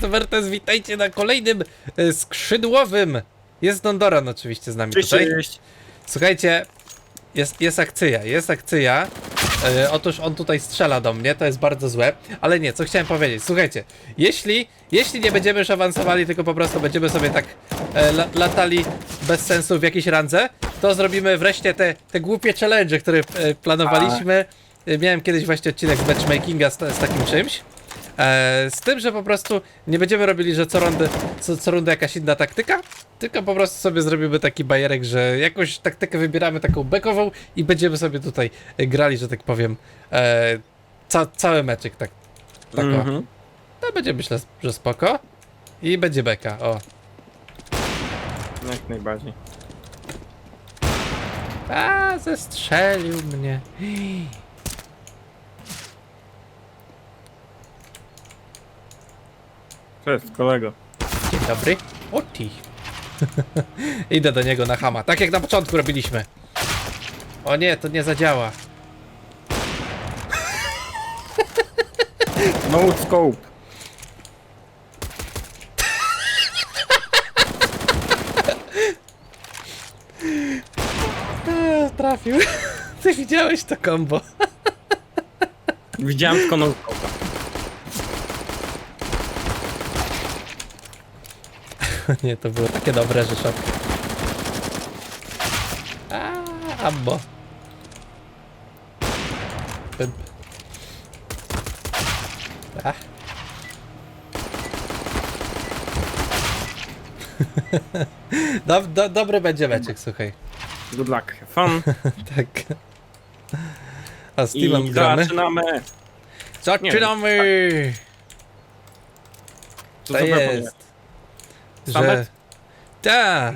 Wertes, witajcie na kolejnym e, skrzydłowym. Jest Dondoran oczywiście z nami tutaj. Słuchajcie, jest, jest akcja, jest akcja. E, otóż on tutaj strzela do mnie, to jest bardzo złe, ale nie, co chciałem powiedzieć. Słuchajcie, jeśli, jeśli nie będziemy już awansowali, tylko po prostu będziemy sobie tak e, la, latali bez sensu w jakiejś randze, to zrobimy wreszcie te, te głupie challenge, które planowaliśmy. E, Miałem kiedyś właśnie odcinek z matchmakinga z, z takim czymś. E, z tym, że po prostu nie będziemy robili, że co rundę, co, co rundę jakaś inna taktyka, tylko po prostu sobie zrobimy taki bajerek, że jakąś taktykę wybieramy taką bekową i będziemy sobie tutaj grali, że tak powiem, e, ca, cały meczyk, tak. tak o. Mhm. To będzie myślę, że spoko. I będzie beka, o. Jak najbardziej. A, zestrzelił mnie. Cześć, kolego. Dzień dobry. O ty. Idę do niego na hama, tak jak na początku robiliśmy. O nie, to nie zadziała. No scope. Eee, trafił. Ty widziałeś to kombo. Widziałem tylko no scope. Nie, to było takie dobre, że szok. A, ambo. Pymp. Ach. Do, do, dobry będzie meczek, słuchaj. Good luck. have Fun. Tak. A z Steamem I gramy? zaczynamy. Zaczynamy! Co To za jest. Że... Samet? Ta.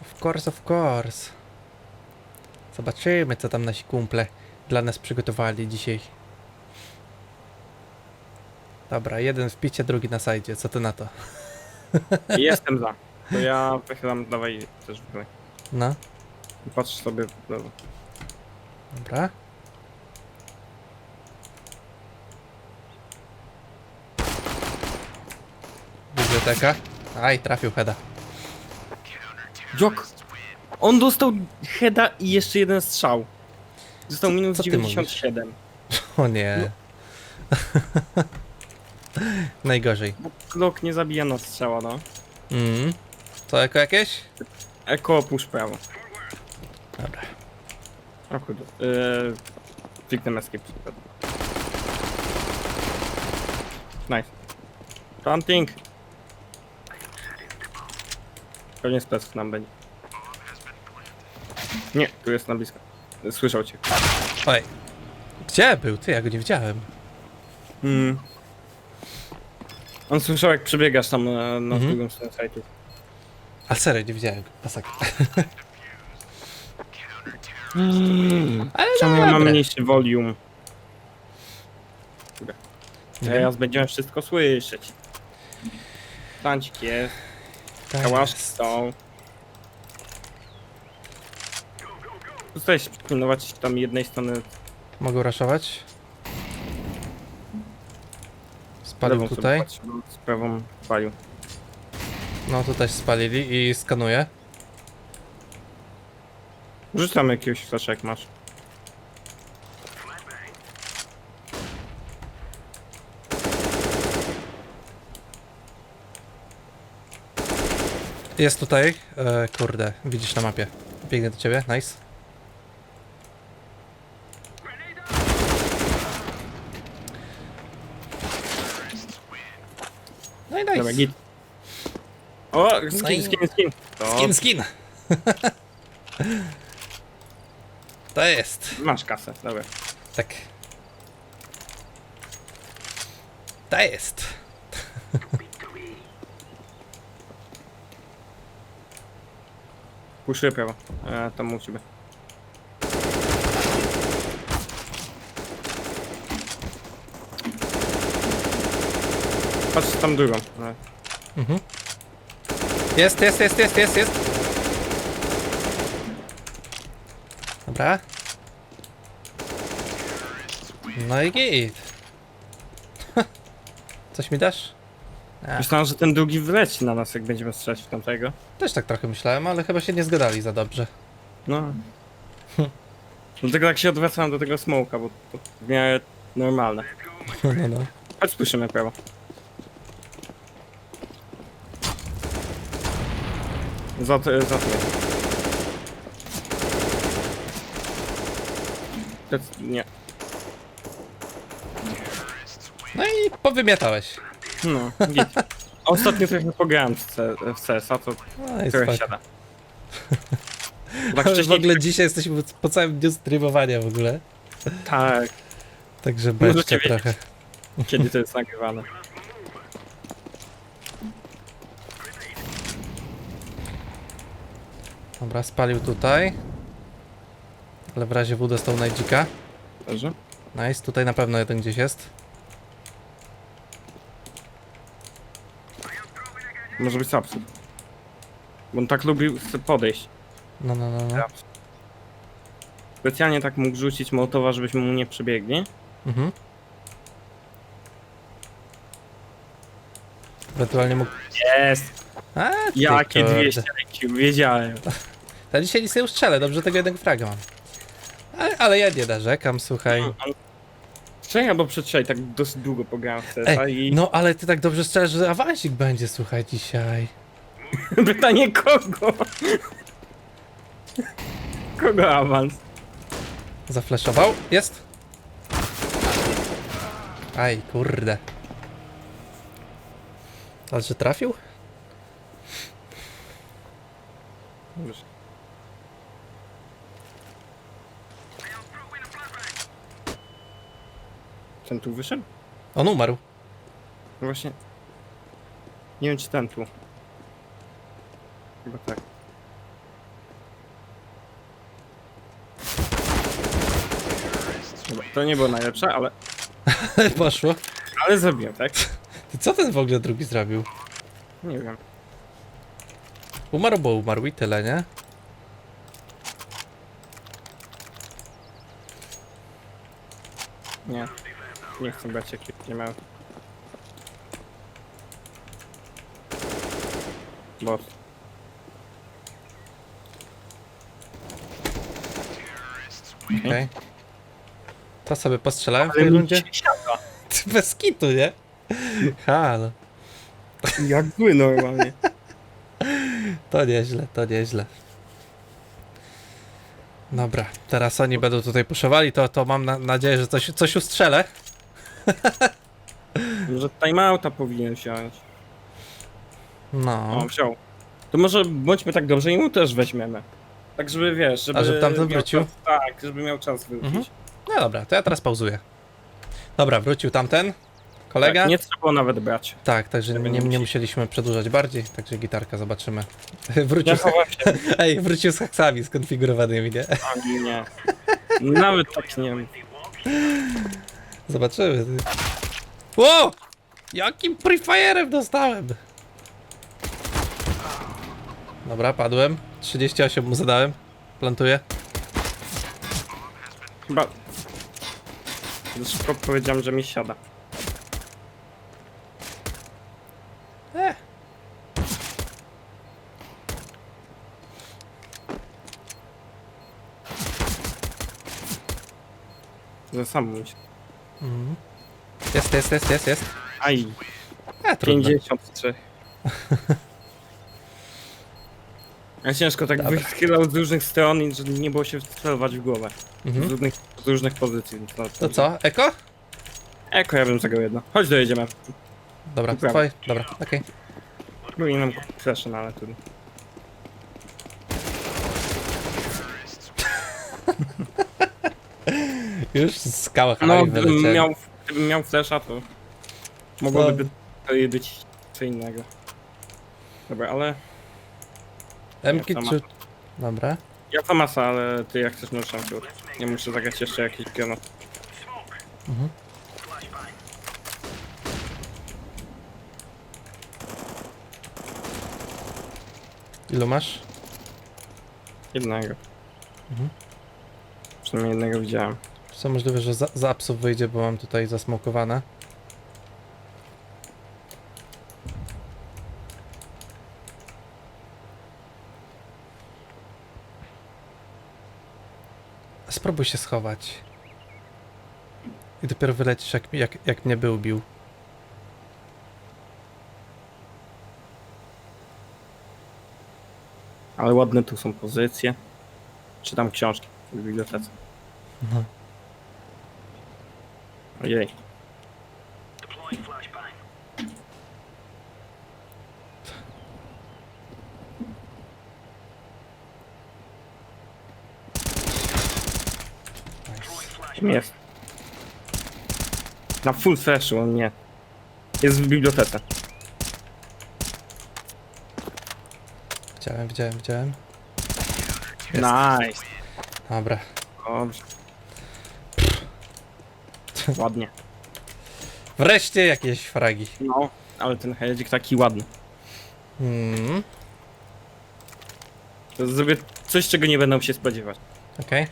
Of course, of course. Zobaczymy, co tam nasi kumple dla nas przygotowali dzisiaj. Dobra, jeden w picie, drugi na sajdzie. Co ty na to? Jestem za. To ja wychylam, dawaj też wychylaj. No, I patrz sobie w lewo. dobra. Biblioteka. Aj, trafił heada. Jok! On dostał heada i jeszcze jeden strzał. Został Co- minus co ty 97. O nie. Najgorzej. Bo Klok nie zabija na strzała, no. Mm. To jako jakieś? Eko push prawo. Dobra. O kurde. Yy, kliknę escape. Nice. Planting. Koniec pleców nam będzie. Nie, tu jest na blisko. Słyszał cię. Oj. Gdzie był? Ty, ja go nie widziałem. Mm. On słyszał jak przebiegasz tam na, na Mhm. drugą stronę sajtu. Ale serio, nie widziałem go. Pasak. Ale Czemu ja mam dobre. mniejszy volume? Kurde. Nie wiem. Teraz będziemy wszystko słyszeć. Tancik jest, Tak kałaszki jest. są. Zostałeś pilnować tam jednej strony Mogą raszować? Spalił lewą sobie tutaj. patrz, bo z prawą palił. No tu też spalili i skanuje. Rzuć tam jakiegoś flasza jak masz. Jest tutaj. E, kurde, widzisz na mapie. Biegnie do ciebie, nice. No i Dobra, nice. git. O, No skin, i- skin, skin. To Skin, skin. to jest. masz kasę, dobra. Tak. To jest. Prawo. E, tam u ciebie. Patrz tam drugą. E, Mhm. Jest, jest, jest, jest, jest, jest. Dobra. No i git. Coś mi dasz? A, Myślałem, że ten drugi wleci na nas, jak będziemy strzelać w tamtego. też tak trochę myślałem, ale chyba się nie zgadali za dobrze. No. Dlatego tak się odwracałem do tego smoka, bo to w miarę normalne. No, no, no. Chodź spójrzymy prawo. Za, to- za to. To Nie. no i powymiatałeś. No, git. Ostatnio trochę pograłem w, C, w CS-a, to No trochę siada. Tak Ale w wcześniej... ogóle dzisiaj jesteśmy po całym dniu streamowania w ogóle. Tak, Także Możecie beczcie wiedzieć. trochę. kiedy to jest nagrywane. Dobra, spalił tutaj. Ale w razie W dostał najdzika. Dobrze? Nice, tutaj na pewno jeden gdzieś jest. Może być absurd. Bo on tak lubił chce podejść. No, no, no, no. Ja. Specjalnie tak mógł rzucić mołotowa, żebyśmy mu nie przebiegli. Mhm. Ewentualnie mógł... Jest! A, ty Jakie kurde. 200 IQ, wiedziałem. Ja dzisiaj nic nie ustrzelę, dobrze tego jeden fraga mam. Ale, ale ja nie narzekam, słuchaj. Wczoraj albo przedwczoraj tak dosyć długo pograłem w CS-a Ej, i no ale ty tak dobrze strzelasz, że awansik będzie, słuchaj, dzisiaj. pytanie kogo? kogo awans? Zafleszował? Jest? Aj, kurde. Ale że trafił? Dobrze. Ten tu wyszedł? On umarł. No właśnie. Nie wiem czy ten tu. Chyba tak. Dobra, to nie było najlepsze, ale, Poszło. ale zrobiłem, tak? Ty co ten w ogóle drugi zrobił? Nie wiem. Umarł, bo umarł i tyle, nie? Nie. Nie chcę brać jakieś nie miałem. Boss. Okej. To sobie postrzelałem w Ale tej rundzie. Ty bez kitu, nie? Halo. Jak zły normalnie. To nieźle, to nieźle. Dobra, teraz oni będą tutaj puszowali, to, to mam na, nadzieję, że coś, coś ustrzelę. Może timeouta powinien wziąć. No. O, wziął. To może bądźmy tak dobrze i mu też weźmiemy. Tak, żeby wiesz, żeby. A, żeby tamten miał wrócił? Czas, tak, żeby miał czas wrócić. Mhm. No dobra, to ja teraz pauzuję. Dobra, wrócił tamten. Kolega? Tak, nie trzeba było nawet brać. Tak, także nie, nie nie musieli. musieliśmy przedłużać bardziej, także gitarka zobaczymy. Ja Wrócił z, chowam się. ej, wrócił z haksami skonfigurowanymi, nie? Ani nie. Nawet tak nie. Zobaczymy. ty. Jakim prefire'em dostałem? Dobra, padłem. 38 mu zadałem. Plantuję. Chyba. Za szybko powiedziałem, że mi siada. E. Że sam się. Mhm. Jest, jest, jest, jest, jest. Aj, E, trudno. 53. Ja ciężko tak Dobra. wychylał z różnych stron i że nie było się celować w głowę. Z, Mhm. różnych, z różnych pozycji. To, To co, eko? Eko, ja bym zagrał jedno. Chodź dojedziemy. Dobra, Dobra. twoje. Dobra, okej. Powinienem flesze, no ale trudno. Już skała No, no, gdybym miał, gdybym miał flesza, to mogłoby być, to być co innego. Dobra, ale Emki Ja czy... Dobra. ja to masa, ale ty jak chcesz możesz tam Nie muszę zagrać jeszcze jakiś piano. Mhm. Ilu masz? Jednego. Mhm. Przynajmniej jednego widziałem. Co możliwe, że za, za psów wyjdzie, bo mam tutaj zasmokowane. Spróbuj się schować. I dopiero wylecisz, jak, jak, jak mnie był bił. Ale ładne tu są pozycje. Czytam książki w bibliotece. No. Ojej. Kim jest? Na full flashu, on nie. Jest w bibliotece. Widziałem, widziałem, widziałem. Jest. Nice. Dobra. Dobrze. Ładnie. Wreszcie jakieś fragi. No, ale ten hedzik taki ładny. Hmm. To zrobię coś, czego nie będą się spodziewać. Okej.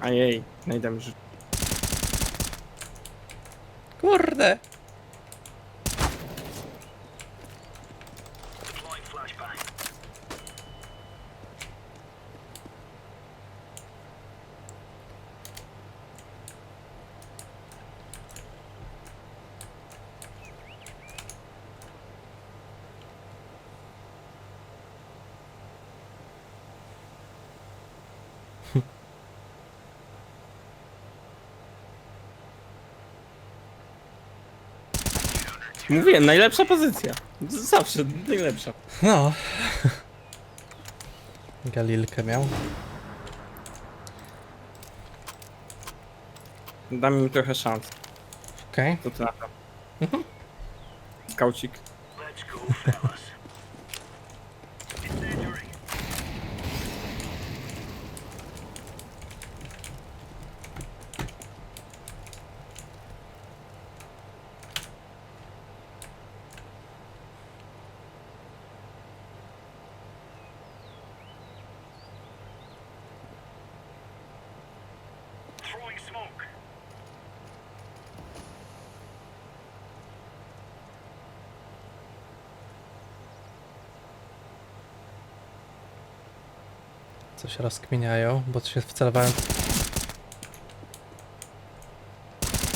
Ajej, najdem że Kurde. Mówię, najlepsza pozycja. Zawsze najlepsza. No. Galilkę miał. Dam im trochę szans. Okej. Co ty na to? Skaucik. Coś rozkminiają, bo się wcelowałem.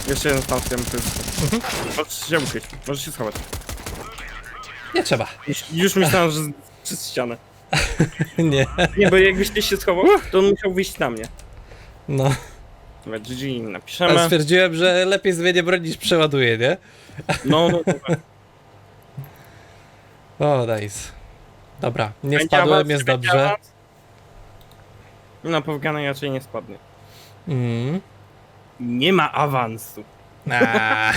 Jeszcze jeden stan z tym pozycją. Możesz się ukryć, możesz się schować. Nie trzeba. Już, już myślałem, że przez ścianę. Nie. Nie, bo jakbyś ty się schował, to on musiał wyjść na mnie. No. Dobra, GG Ale napiszemy. stwierdziłem, że lepiej zmienię broń niż przeładuję, nie? No, no, dobra. O, nice. Dobra, nie Będzie spadłem, awans, jest będzie dobrze. awans? Na powgana raczej nie spadnie. Mm. Nie ma awansu. Aaa.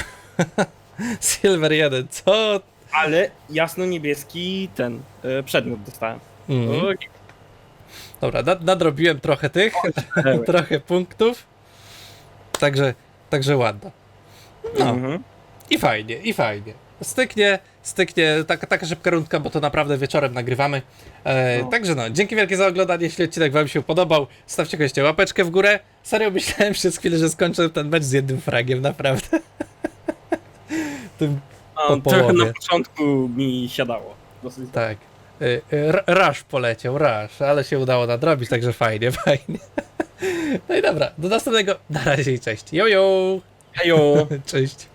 Silver 1, co? Ale jasno-niebieski ten e, przedmiot dostałem. Mm. Dobra, nad, nadrobiłem trochę tych, trochę punktów. Także, także ładno. No, Mhm. i fajnie, i fajnie. Styknie, styknie, taka, taka szybka rundka, bo to naprawdę wieczorem nagrywamy. E, No. Także no, dzięki wielkie za oglądanie, jeśli odcinek wam się podobał, stawcie koniecznie łapeczkę w górę. Serio myślałem przez chwilę, że skończę ten mecz z jednym fragiem, naprawdę. Tym, A, Po trochę na początku mi siadało. Dosyć tak. E, e, R- Rush poleciał, Rush, ale się udało nadrobić, także fajnie, fajnie. No i dobra, do następnego, na razie i cześć. Jojo, Hejo! cześć.